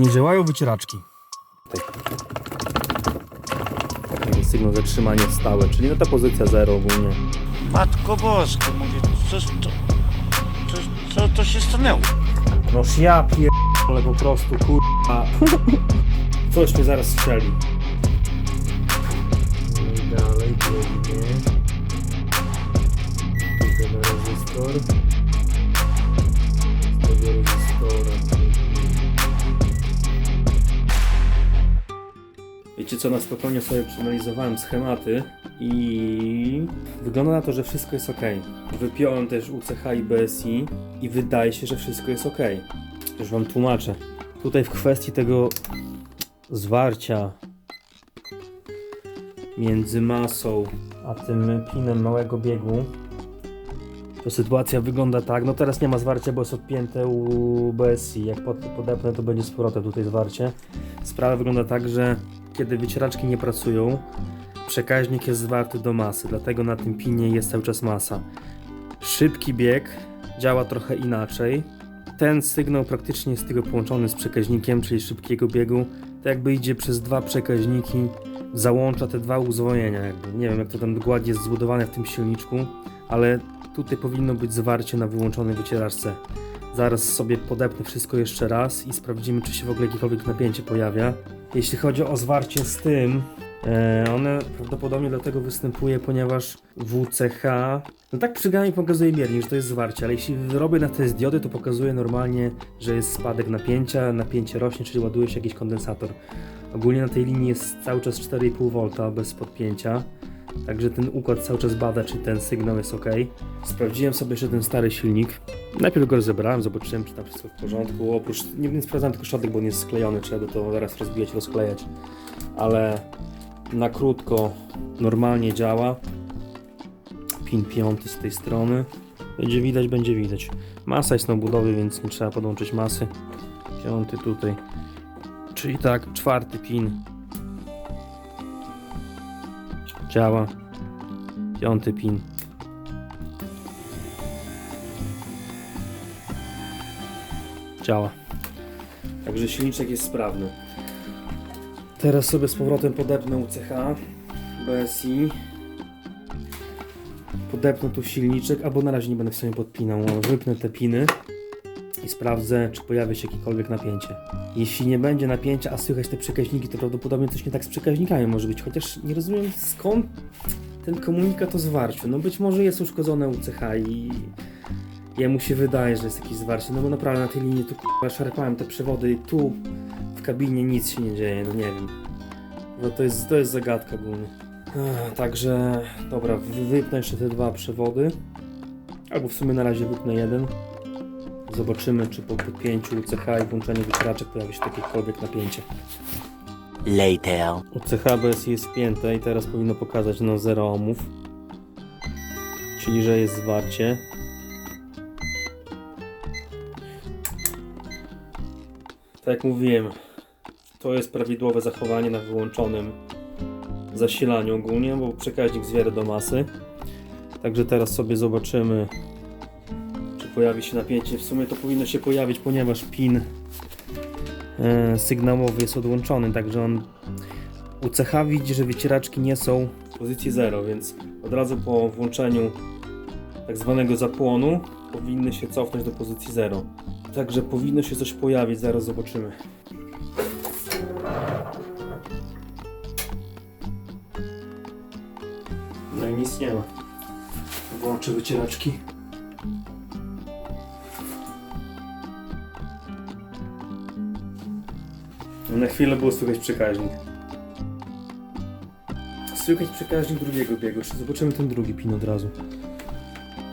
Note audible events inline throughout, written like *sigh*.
Nie działają wycieraczki. Sygnał zatrzymanie stałe, czyli no ta pozycja 0 ogólnie. Matko Bosko, mówię, co, co, co, co to się stanęło? Noż ja pierdolę po prostu, kurwa. Coś mnie zaraz strzeli. No i dalej, pięknie. Co, na spokojnie sobie przeanalizowałem schematy i wygląda na to, że wszystko jest ok. Wypiąłem też UCH i BSI i wydaje się, że wszystko jest ok. Już wam tłumaczę. Tutaj w kwestii tego zwarcia między masą a tym pinem małego biegu to sytuacja wygląda tak, no teraz nie ma zwarcia, bo jest odpięte u BSI. Jak pod, podepnę, to będzie powrotem tutaj zwarcie. Sprawa wygląda tak, że kiedy wycieraczki nie pracują, przekaźnik jest zwarty do masy, dlatego na tym pinie jest cały czas masa. Szybki bieg działa trochę inaczej. Ten sygnał praktycznie jest tylko połączony z przekaźnikiem, czyli szybkiego biegu. To jakby idzie przez dwa przekaźniki, załącza te dwa uzwolnienia. Jakby. Nie wiem, jak to tam dokładnie jest zbudowane w tym silniczku, ale tutaj powinno być zwarcie na wyłączonej wycieraczce. Zaraz sobie podepnę wszystko jeszcze raz i sprawdzimy, czy się w ogóle jakiekolwiek napięcie pojawia. Jeśli chodzi o zwarcie z tym, e, one prawdopodobnie dlatego występuje, ponieważ WCH, no tak przygami pokazuje miernik, że to jest zwarcie, ale jeśli robię na test diody, to pokazuje normalnie, że jest spadek napięcia, napięcie rośnie, czyli ładuje się jakiś kondensator. Ogólnie na tej linii jest cały czas 4,5 V bez podpięcia. Także ten układ cały czas bada, czy ten sygnał jest ok. Sprawdziłem sobie jeszcze ten stary silnik. Najpierw go rozebrałem, zobaczyłem, czy tam wszystko w porządku. Oprócz, nie, nie sprawdzałem tylko środek, bo on jest sklejony, trzeba by to zaraz rozbijać, rozklejać. Ale na krótko normalnie działa. Pin piąty z tej strony. Będzie widać, będzie widać. Masa jest na budowie, więc nie trzeba podłączyć masy. Piąty tutaj. Czyli tak, czwarty pin działa. Piąty pin. Działa. Także silniczek jest sprawny. Teraz sobie z powrotem podepnę UCH BSI. Podepnę tu silniczek, albo na razie nie będę w sumie podpinał. Wypnę te piny i sprawdzę, czy pojawi się jakiekolwiek napięcie. Jeśli nie będzie napięcia, a słychać te przekaźniki, to prawdopodobnie coś nie tak z przekaźnikami może być. Chociaż nie rozumiem skąd ten komunikat o zwarciu. No być może jest uszkodzone UCH i jemu się wydaje, że jest jakieś zwarcie. No bo naprawdę na tej linii tu k***a, szarpałem te przewody i tu w kabinie nic się nie dzieje, no nie wiem. No to jest, to jest zagadka. Ech, Także, dobra, wy- wypnę jeszcze te dwa przewody. Albo w sumie na razie wypnę jeden. Zobaczymy, czy po podpięciu UCH i włączeniu wycieraczek pojawi się jakiekolwiek napięcie. Later. UCH BSI jest wpięte i teraz powinno pokazać no 0 ohmów. Czyli, że jest zwarcie. Tak jak mówiłem, to jest prawidłowe zachowanie na wyłączonym zasilaniu ogólnie, bo przekaźnik zwiera do masy. Także teraz sobie zobaczymy, czy pojawi się napięcie. W sumie to powinno się pojawić, ponieważ pin e, sygnałowy jest odłączony, także on UCH widzi, że wycieraczki nie są w pozycji 0, więc od razu po włączeniu tak zwanego zapłonu powinny się cofnąć do pozycji 0. Także powinno się coś pojawić, zaraz zobaczymy. No i nic nie ma. Włączę wycieraczki. Na chwilę było słychać przekaźnik. Słychać przekaźnik drugiego biegu. Zobaczymy ten drugi pin od razu.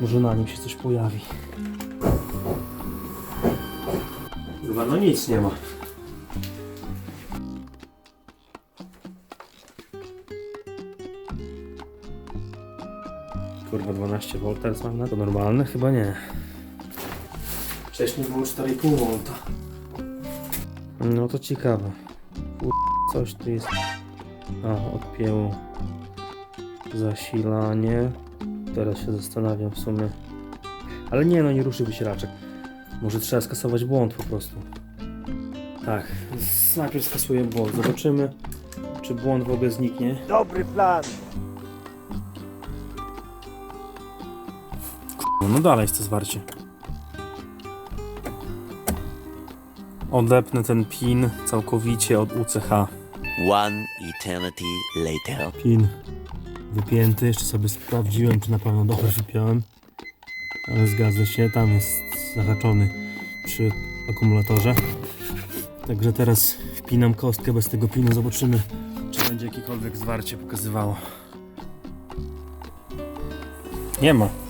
Może na nim się coś pojawi. Chyba no nic nie ma. Kurwa 12 V teraz mam na to normalne? Chyba nie. Wcześniej było 4,5 V. No to ciekawe. Kur... Coś tu jest. A, odpięło zasilanie. Teraz się zastanawiam w sumie. Ale nie, no nie ruszy wysieraczek. Może trzeba skasować błąd po prostu. Tak, najpierw skasuję błąd. Zobaczymy, czy błąd w ogóle zniknie. Dobry plan. No dalej jest to zwarcie. Odepnę ten pin całkowicie od UCH. One eternity later. Pin wypięty, jeszcze sobie sprawdziłem, czy na pewno dobrze wypiąłem. Ale zgadza się, tam jest zahaczony przy akumulatorze. Także teraz wpinam kostkę bez tego pinu, zobaczymy, czy będzie jakiekolwiek zwarcie pokazywało. Nie ma.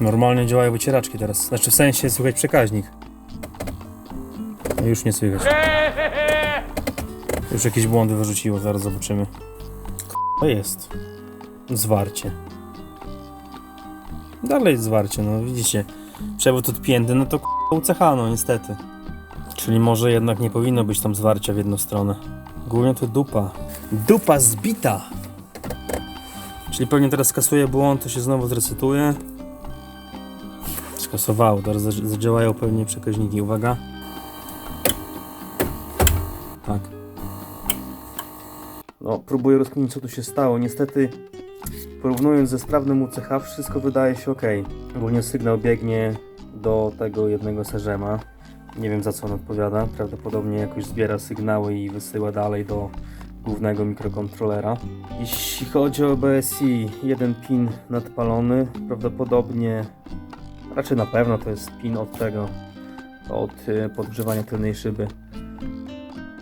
Normalnie działają wycieraczki teraz. Znaczy w sensie słychać przekaźnik. Już nie słychać. Już jakieś błądy wyrzuciło, zaraz zobaczymy. To jest. Zwarcie. Dalej jest zwarcie, no widzicie. Przewód odpięty, no to UCH, no niestety. Czyli może jednak nie powinno być tam zwarcia w jedną stronę. Głównie to dupa. Dupa zbita! Czyli pewnie teraz skasuje błąd, to się znowu zrecytuje. Skasowało, teraz za- zadziałają pewnie przekaźniki. Uwaga. Tak. No, próbuję rozkminić, co tu się stało. Niestety, porównując ze sprawnym UCH, wszystko wydaje się ok. Ogólnie sygnał biegnie do tego jednego serzema. Nie wiem, za co on odpowiada. Prawdopodobnie jakoś zbiera sygnały i wysyła dalej do głównego mikrokontrolera. Jeśli chodzi o BSI, jeden pin nadpalony. Prawdopodobnie, raczej na pewno to jest pin od tego, od y, podgrzewania tylnej szyby.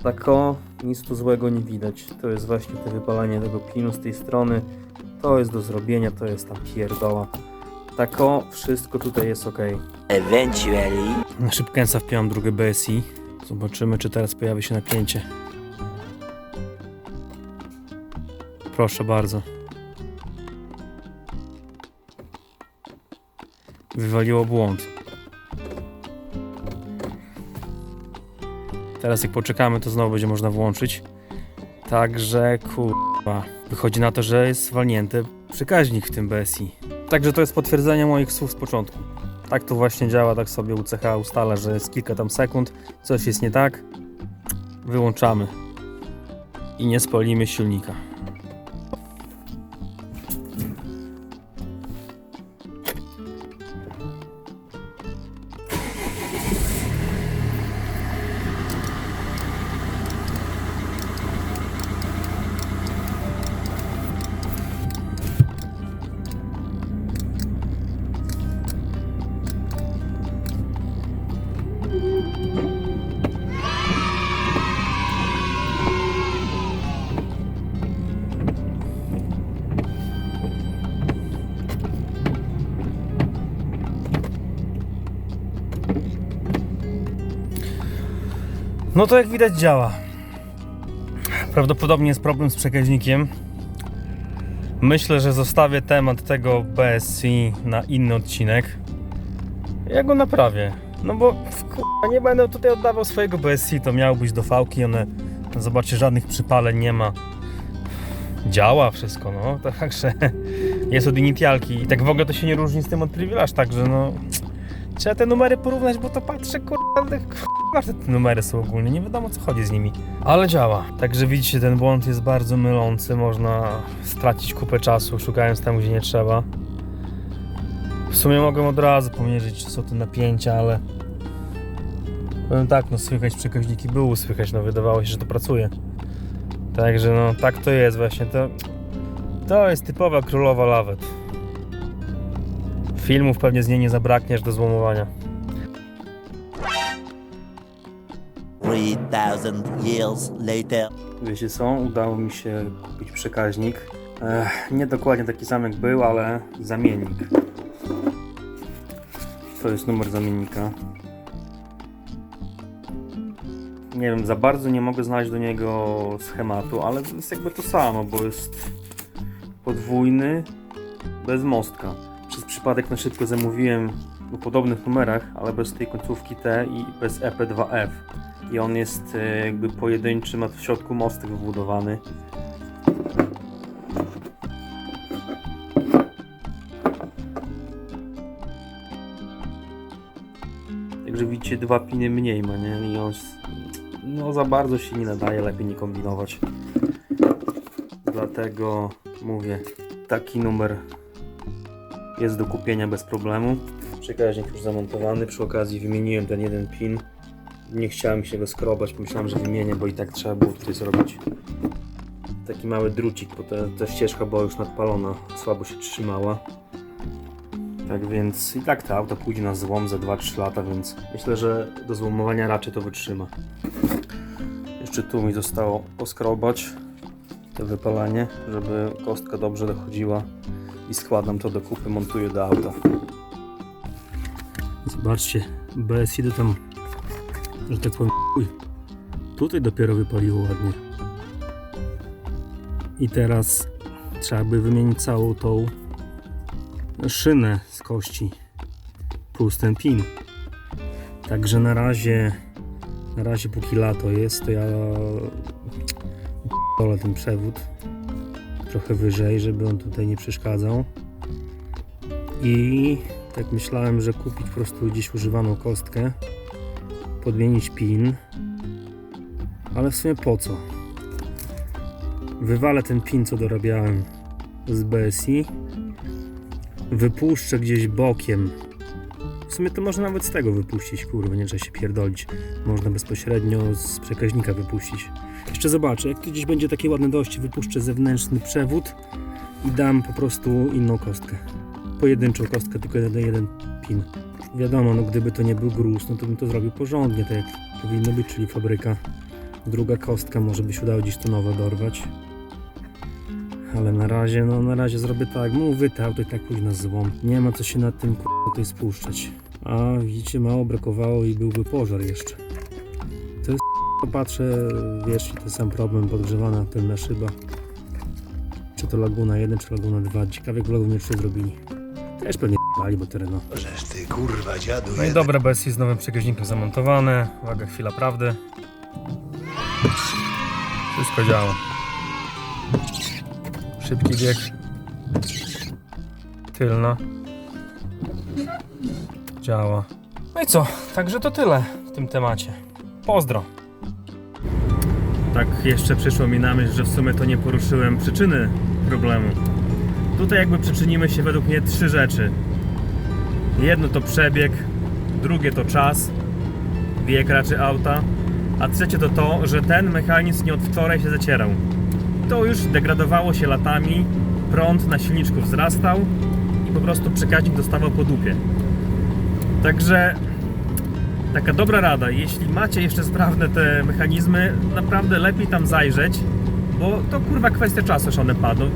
Tak o, nic tu złego nie widać. To jest właśnie to wypalanie tego pinu z tej strony. To jest do zrobienia, to jest tam pierdoła. Tak o, wszystko tutaj jest ok. Eventually. Na szybkęca wpiąłem drugie BSI. Zobaczymy, czy teraz pojawi się napięcie. Proszę bardzo. Wywaliło błąd. Teraz jak poczekamy, to znowu będzie można włączyć. Także kurwa. Wychodzi na to, że jest zwalnięty przekaźnik w tym BSI. Także to jest potwierdzenie moich słów z początku. Tak to właśnie działa, tak sobie UCH ustala, że jest kilka tam sekund, coś jest nie tak, wyłączamy i nie spalimy silnika. No to jak widać działa. Prawdopodobnie jest problem z przekaźnikiem. Myślę, że zostawię temat tego BSC na inny odcinek. Ja go naprawię. No bo kurwa, nie będę tutaj oddawał swojego BSC, to miało być do fałki, one zobaczcie, żadnych przypaleń nie ma. Działa wszystko, no, *laughs* także jest od inicjalki i tak w ogóle to się nie różni z tym od Privilege, także no trzeba te numery porównać, bo to patrzę, kurwa, Każde te numery są ogólnie, nie wiadomo co chodzi z nimi. Ale działa. Także widzicie, ten błąd jest bardzo mylący. Można stracić kupę czasu szukając tam, gdzie nie trzeba. W sumie mogę od razu pomierzyć, są te napięcia, ale... Powiem tak, no słychać przekaźniki było słychać, no wydawało się, że to pracuje. Także no, tak to jest właśnie. To, to jest typowa królowa lawet. Filmów pewnie z niej nie zabraknie aż do złomowania. 3000 years later. Wiecie co? Udało mi się kupić przekaźnik. Ech, nie dokładnie taki sam jak był, ale zamiennik. To jest numer zamiennika. Nie wiem, za bardzo nie mogę znaleźć do niego schematu, ale jest jakby to samo, bo jest podwójny bez mostka. Przez przypadek na szybko zamówiłem o podobnych numerach, ale bez tej końcówki T i bez E EP2F i on jest e, jakby pojedynczy, ma w środku mostek wbudowany. Także widzicie, dwa piny mniej ma, nie? I on no, za bardzo się nie nadaje, lepiej nie kombinować. Dlatego mówię, taki numer jest do kupienia bez problemu. Przekaźnik już zamontowany, przy okazji wymieniłem ten jeden pin. Nie chciałem się go skrobać, pomyślałem, że wymienię, bo i tak trzeba było tutaj zrobić taki mały drucik, bo ta, ta ścieżka była już nadpalona, słabo się trzymała. Tak więc i tak to auto pójdzie na złom za 2-3 lata, więc myślę, że do złomowania raczej to wytrzyma. Jeszcze tu mi zostało poskrobać to wypalanie, żeby kostka dobrze dochodziła i składam to do kupy, montuję do auta. Zobaczcie, BSI to tam, że tak powiem, chuj. tutaj dopiero wypaliło ładnie. I teraz trzeba by wymienić całą tą szynę z kości plus ten pin. Także na razie, na razie póki lato jest, to ja wolę ten przewód trochę wyżej, żeby on tutaj nie przeszkadzał. I tak myślałem, że kupić po prostu gdzieś używaną kostkę, podmienić pin, ale w sumie po co? Wywalę ten pin, co dorabiałem z BSI. Wypuszczę gdzieś bokiem. W sumie to można nawet z tego wypuścić, kurwa, nie trzeba się pierdolić. Można bezpośrednio z przekaźnika wypuścić. Jeszcze zobaczę, jak tu gdzieś będzie takie ładne dojście, wypuszczę zewnętrzny przewód i dam po prostu inną kostkę. Pojedynczą kostkę, tylko jeden, jeden pin. Wiadomo, no gdyby to nie był gruz, no to bym to zrobił porządnie, tak jak powinno być, czyli fabryka. Druga kostka, może by się udało gdzieś to nowe dorwać. Ale na razie, no na razie zrobię tak, mówię, to i tak pójdzie na złom. Nie ma co się nad tym tutaj spuszczać. A widzicie, mało brakowało i byłby pożar jeszcze. To jest patrzę, wiesz, to sam problem, podgrzewana tylna szyba. Czy to Laguna 1, czy Laguna 2. Ciekawe, jak w Lagunie 3 zrobili. Też pewnie k***ali, bo tereno. Żeż ty kurwa dziadu No i jeden. dobra, BSI z nowym przekaźnikiem zamontowane. Uwaga, chwila prawdy. Wszystko działa. Szybki bieg. Tylna. Działa. No i co? Także to tyle w tym temacie. Pozdro. Tak jeszcze przyszło mi na myśl, że w sumie to nie poruszyłem przyczyny problemu. Tutaj jakby przyczynimy się według mnie trzy rzeczy. Jedno to przebieg, drugie to czas, wiek raczej auta, a trzecie to to, że ten mechanizm nie od wczoraj się zacierał. To już degradowało się latami, prąd na silniczku wzrastał i po prostu przekaźnik dostawał po dupie. Także taka dobra rada, jeśli macie jeszcze sprawne te mechanizmy, naprawdę lepiej tam zajrzeć, bo to kurwa kwestia czasu, że one padną.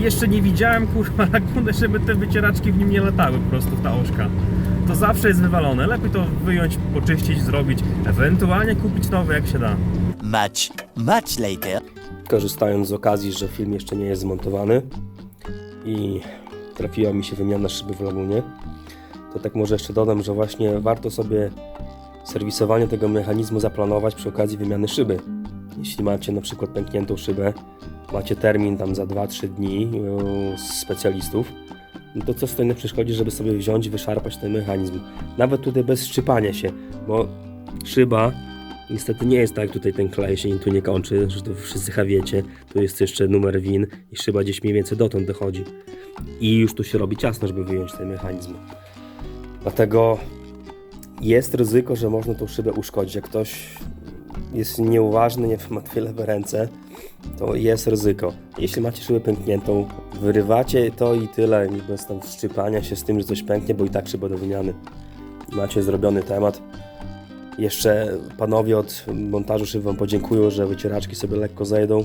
Jeszcze nie widziałem kurwa laguny, żeby te wycieraczki w nim nie latały po prostu w ta oczka. To zawsze jest wywalone. Lepiej to wyjąć, poczyścić, zrobić, ewentualnie kupić nowe jak się da. Much, much later. korzystając z okazji, że film jeszcze nie jest zmontowany i trafiła mi się wymiana szyby w Lagunie, to tak może jeszcze dodam, że właśnie warto sobie serwisowanie tego mechanizmu zaplanować przy okazji wymiany szyby. Jeśli macie na przykład pękniętą szybę, macie termin tam za 2-3 dni u specjalistów, no to co stoi na przeszkodzie, żeby sobie wziąć wyszarpać ten mechanizm. Nawet tutaj bez szczypania się, bo szyba Niestety nie jest tak, tutaj ten klej się tu nie kończy, że to wszyscy wiecie. Tu jest jeszcze numer win i szyba gdzieś mniej więcej dotąd dochodzi. I już tu się robi ciasno, żeby wyjąć ten mechanizm. Dlatego jest ryzyko, że można tą szybę uszkodzić. Jak ktoś jest nieuważny, nie ma dwie lewe ręce, to jest ryzyko. Jeśli macie szybę pękniętą, wyrywacie to i tyle, bez tam szczypania się z tym, że coś pęknie, bo i tak szyba do wymiany. Macie zrobiony temat. Jeszcze panowie od montażu szyb wam podziękują, że wycieraczki sobie lekko zejdą,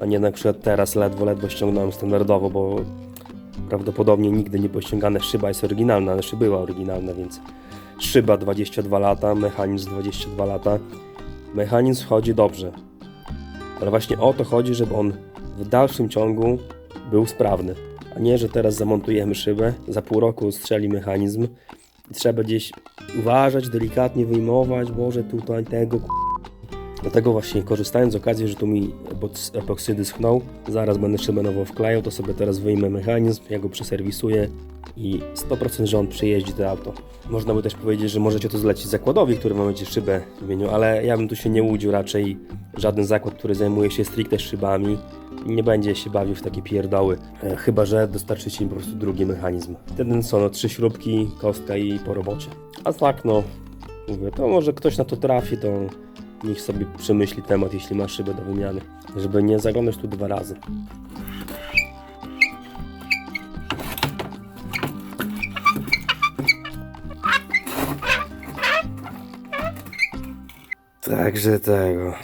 a nie na przykład teraz ledwo, ledwo ściągnąłem standardowo, bo prawdopodobnie nigdy nie była ściągana szyba jest oryginalna, ale szyba była oryginalna, więc szyba 22 lata, mechanizm 22 lata. Mechanizm chodzi dobrze, ale właśnie o to chodzi, żeby on w dalszym ciągu był sprawny, a nie, że teraz zamontujemy szybę, za pół roku strzeli mechanizm. I trzeba gdzieś uważać, delikatnie wyjmować, może tutaj tego Dlatego właśnie korzystając z okazji, że tu mi epoks- epoksydy schną, zaraz będę szybę nowo wklejał, to sobie teraz wyjmę mechanizm, ja go przeserwisuję i 100% że on przejeździ to auto. Można by też powiedzieć, że możecie to zlecić zakładowi, który ma będzie szybę w imieniu, ale ja bym tu się nie łudził raczej. Żaden zakład, który zajmuje się stricte szybami, nie będzie się bawił w takie pierdoły, e, chyba że dostarczycie im po prostu drugi mechanizm. Wtedy są no trzy śrubki, kostka i po robocie. A tak no, mówię, to może ktoś na to trafi, to niech sobie przemyśli temat, jeśli ma szybę do wymiany, żeby nie zaglądać tu dwa razy. Także tego.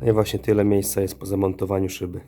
No i właśnie tyle miejsca jest po zamontowaniu szyby.